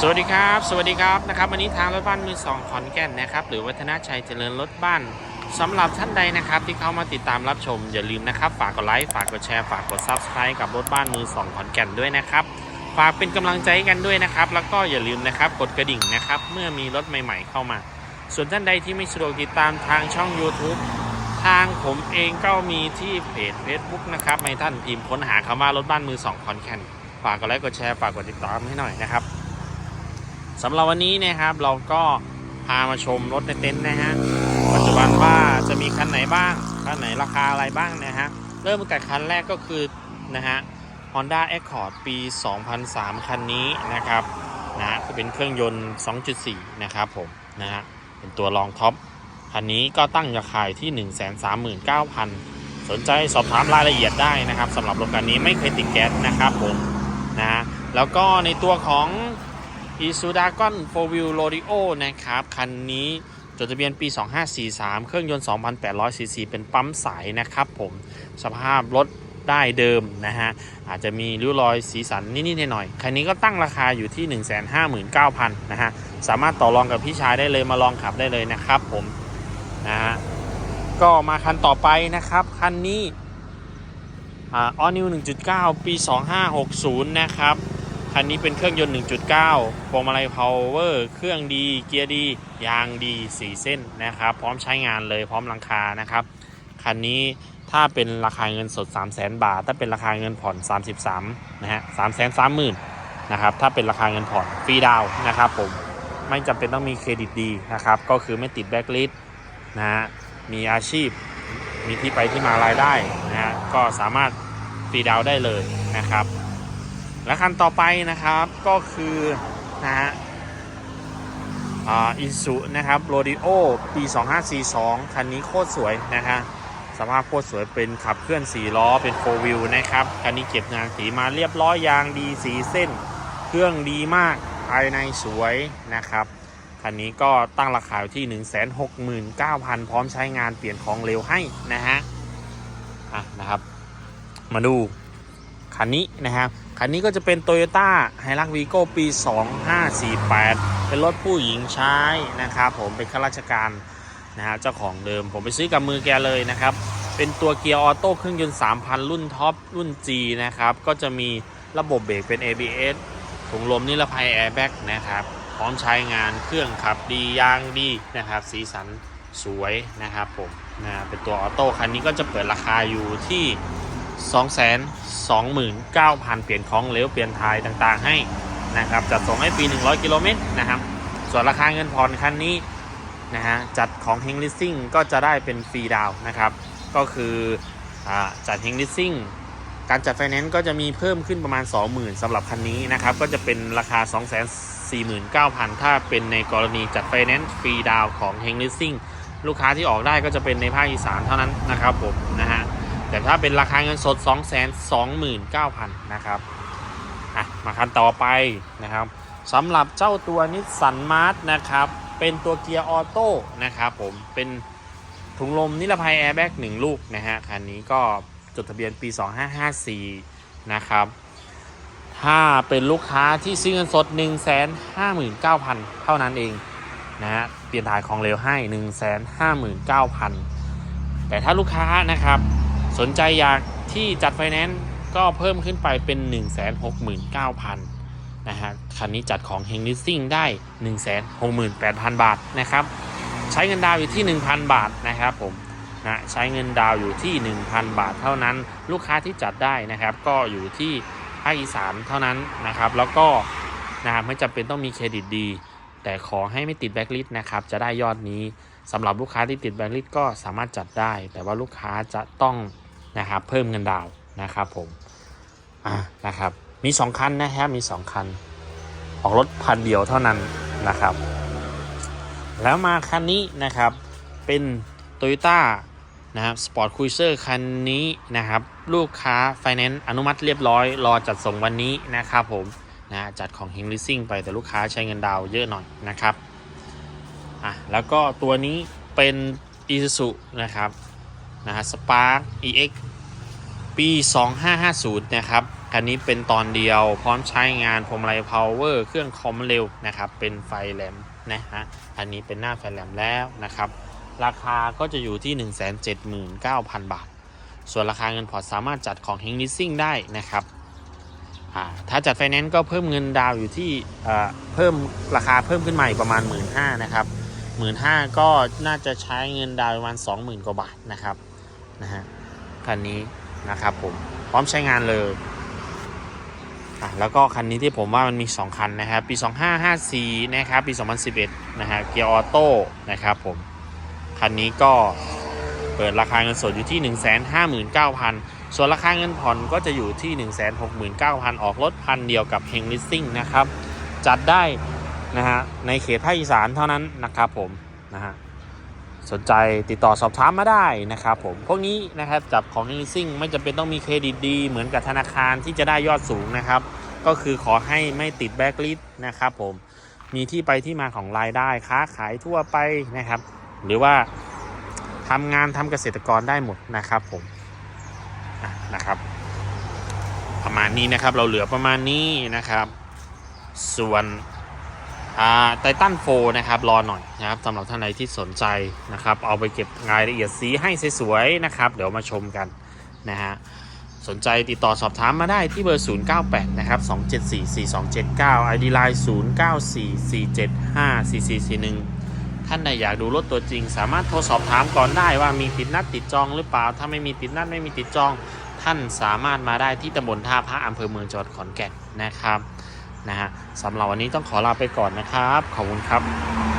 สวัสดีครับ สวัสดีครับนะครับวันนี้ทางรถบ้านมือสองขอนแก่นนะครับหรือวัฒนชัยเจริญรถบ้านสำหรับท่านใดนะครับที่เข้ามาติดตามรับชม อย่าลืมนะครับฝากกดไลค์ฝากกดแชร์ฝากกด Subscribe กับรถบ้านมือสองขอนแก่นด้วยนะครับฝากเป็นกำลังใจกันด้วยนะครับ แล้วก็อย่าลืมนะครับกดกระดิ่งนะครับเมื่อมีรถใหม่ ๆ เข้ามา ส่วนท่านใดที่ไม่สะดวกติดตามทางช่อง YouTube ทางผมเองก็มีที่เพจ Facebook นะครับให้ท่านพิมพ์ค้นหาคำว่ารถบ้านมือสองขอนแก่นฝากกดไลค์กดแชร์ฝากกดติดตามให้หน่อยนะครับ สำหรับวันนี้นะครับเราก็พามาชมรถในเต็นท์นะฮะปัจจุบันว่าจะมีคันไหนบ้าง คันไหนราคาอะไรบ้างนะฮะ เริ่มตั้งแต่คันแรกก็คือนะฮะ Honda Accord ปี 2003 คันนี้นะครับนะฮะเป็นเครื่องยนต์ 2.4 นะครับผมนะฮะเป็นตัวรองท็อปคันนี้ก็ตั้งราคาอยู่ที่ 139,000 สนใจสอบถามรายละเอียดได้นะครับสำหรับรถคันนี้ไม่เคยติดแก๊สนะครับผมนะฮะแล้วก็ในตัวของ อีซูดากอนโฟวิลโรดิโอนะครับ คันนี้จดทะเบียนปี 2543 เครื่องยนต์ 2,800 ซีซี เป็นปั๊มใสนะครับผม สภาพรถได้เดิมนะฮะ อาจจะมีริ้วรอยสีสันนิดๆหน่อยๆคันนี้ก็ตั้งราคาอยู่ที่ 159,000 นะฮะ สามารถต่อรองกับพี่ชายได้เลยมาลองขับได้เลยนะครับผมนะฮะ ก็มาคันต่อไปนะครับ คันนี้อ่าออนิว1.9 ปี 2560 นะครับ คันนี้เป็นเครื่องยนต์ 1.9พวงมาลัยพาวเวอร์ เครื่องดี เกียร์ดี ยางดี 4 เส้นนะครับ พร้อมใช้งานเลย พร้อมลังคานะครับ คันนี้ถ้าเป็นราคาเงินสด 3 0 0 0 0 0บาท ถ้าเป็นราคาเงินผ่อน 33นะฮะ3 3 0 0 0 0นะครับ ถ้าเป็นราคาเงินผ่อนฟรีดาวนะครับผม ไม่จำเป็นต้องมีเครดิตดีนะครับ ก็คือไม่ติดแบ็กลิสต์นะฮะ มีอาชีพ มีที่ไปที่มารายได้นะฮะ ก็สามารถฟรีดาวได้เลยนะครับ และคันต่อไปนะครับก็คือนะฮะอ่าอิสุนะครับโรดิโอปี 2542 คันนี้โคตรสวยนะฮะสภาพโคตรสวยเป็นขับเคลื่อน4ล้อเป็น4 wheel นะครับ คันนี้เก็บงานสีมาเรียบร้อยยางดีสีเส้น เครื่องดีมากภายในสวยนะครับ คันนี้ก็ตั้งราคาอยู่ที่ 169,000 พร้อมใช้งานเปลี่ยนของเร็วให้นะฮะอะนะครับ มาดูคันนี้นะครับ คันนี้ก็จะเป็น Toyota h i l u x v i g o ปี 2548 เป็นรถผู้หญิงใช้นะครับผมเป็นข้าราชการนะฮะเจ้าของเดิมผมไปซื้อกับมือแกเลยนะครับ เป็นตัวเกียร์ออโต้เครื่องยนต์ 3,000 รุ่นท็อปรุ่น G นะครับ ก็จะมีระบบเบรกเป็น ABS ถุงลมนิรภัยแอร์แบ็กนะครับ พร้อมใช้งานเครื่องขับดียางดีนะครับ สีสันสวยนะครับผมนะเป็นตัวออโต้คันนี้ก็จะเปิดราคาอยู่ที่ 229,000 เปลี่ยนของเหลวเปลี่ยนทายต่างๆให้นะครับจัดส่งให้ปี100 กิโลเมตรนะครับ ส่วนราคาเงินผ่อนคันนี้นะฮะจัดของเฮงลิสซิ่งก็จะได้เป็นฟรีดาวนะครับ ก็คืออจัดเฮงลิสซิ่งการจัดไฟแนนซ์ก็จะมีเพิ่มขึ้นประมาณ 20,000สำหรับคันนี้นะครับ ก็จะเป็นราคา 249,000 ถ้าเป็นในกรณีจัดไฟแนนซ์ฟรีดาวของเฮงลิสซิ่งลูกค้าที่ออกได้ก็จะเป็นในภาคอีสานเท่านั้นนะครับผมนะฮะ แต่ถ้าเป็นราคาเงินสด 2 2 9 0 0 0 นะครับอะมาคันต่อไปนะครับสำหรับเจ้าตัวนิสสันมาร์ทนะครับ เป็นตัวเกียร์ออโต้นะครับผม เป็นถุงลมนิรภัยแอร์แบ็กหนึ่งลูกนะฮะ คันนี้ก็จดทะเบียนปี 2554 นะครับ ถ้าเป็นลูกค้าที่ซื้อเงินสด 159,000 เท่านั้นเองนะฮะ เปลี่ยนถ่ายของเร็วให้ 159,000 แต่ถ้าลูกค้านะครับ สนใจอยากที่จัดไฟแนนซ์ก็เพิ่มขึ้นไปเป็น 169,000นะฮะคันนี้จัดของ h e n g l e a s i n g ได้ 168,000 บาทนะครับ ใช้เงินดาวอยู่ที่ 1,000 บาทนะครับผมนะใช้เงินดาวอยู่ที่ 1,000 บาทเท่านั้น ลูกค้าที่จัดได้นะครับ ก็อยู่ที่ภาคอีสานเท่านั้นนะครับ แล้วก็นะครับไม่จำเป็นต้องมีเครดิตดี แต่ขอให้ไม่ติดแบ็กลิสต์นะครับ จะได้ยอดนี้สำหรับลูกค้าที่ติดแบ็กลิสต์ก็สามารถจัดได้ แต่ว่าลูกค้าจะต้อง นะครับเพิ่มเงินดาวนะครับผมอะนะครับมี 2 คันนะครับมี 2 คัน ออกรถพันเดียวเท่านั้นนะครับ แล้วมาคันนี้นะครับเป็น Toyota นะครับสปอร์ตคุยเซอร์คันนี้นะครับ ลูกค้าไฟแนนซ์อนุมัติเรียบร้อย รอจัดส่งวันนี้นะครับผมนะจัดของ h e n l e a s i n g ไปแต่ลูกค้าใช้เงินดาวเยอะหน่อยนะครับอะแล้วก็ตัวนี้เป็น Isuzu นะครับ นะฮะ Spark EX ปี 2550 นะครับ คันนี้เป็นตอนเดียวพร้อมใช้งานพวงมาลัยพาวเวอร์เครื่องคอมเร็วนะครับ เป็นไฟแหลมนะฮะ อันนี้เป็นหน้าไฟแหลมแล้วนะครับ ราคาก็จะอยู่ที่ 179,000 บาท ส่วนราคาเงินผ่อนสามารถจัดของเฮงลิสซิ่งได้นะครับถ้าจัดไฟแนนซ์ก็เพิ่มเงินดาวอยู่ที่เพิ่มราคาเพิ่มขึ้นมาอีกประมาณ 1 5ื่นนะครับหมื่นห้าก็น่าจะใช้เงินดาวน์ประมาณ20,000 กว่าบาทนะครับ นะฮะคันนี้นะครับผมพร้อมใช้งานเลยอะแล้วก็คันนี้ที่ผมว่ามันมี 2 คันนะครับปี 2554นะครับปี 2011นะฮะเกียร์ออโต้นะครับผมคันนี้ก็เปิดราคาเงินสดอยู่ที่ 159,000 ส่วนราคาเงินผ่อนก็จะอยู่ที่ 169,000 ออกรถพันเดียวกับเฮงลิสซิ่งนะครับ จัดได้นะฮะในเขตภาคอีสานเท่านั้นนะครับผมนะฮะ สนใจติดต่อสอบถามมาได้นะครับผม พวกนี้นะครับจับของเงลิสซิ่งไม่จำเป็นต้องมีเครดิตดี เหมือนกับธนาคารที่จะได้ยอดสูงนะครับ ก็คือขอให้ไม่ติดแบ็กลิสต์นะครับผมมีที่ไปที่มาของรายได้ค้าขายทั่วไปนะครับ หรือว่าทำงานทำเกษตรกรได้หมดนะครับผมนะครับ ประมาณนี้นะครับเราเหลือประมาณนี้นะครับ ส่วน ไททันโฟนะครับรอหน่อยนะครับสำหรับท่านใดที่สนใจนะครับเอาไปเก็บรายละเอียดสีให้สวยๆนะครับ เดี๋ยวมาชมกันนะฮะสนใจติดต่อสอบถามมาได้ที่เบอร์ 098 นะครับ 2744279 ID Line 0944754441 ท่านใดอยากดูรถตัวจริง สามารถโทรสอบถามก่อนได้ว่ามีติดนัดติดจองหรือเปล่า ถ้าไม่มีติดนัดไม่มีติดจอง ท่านสามารถมาได้ที่ตำบลท่าพระอำเภอเมืองจังหวัดขอนแก่นนะครับ นะฮะสำหรับวันนี้ต้องขอลาไปก่อนนะครับ ขอบคุณครับ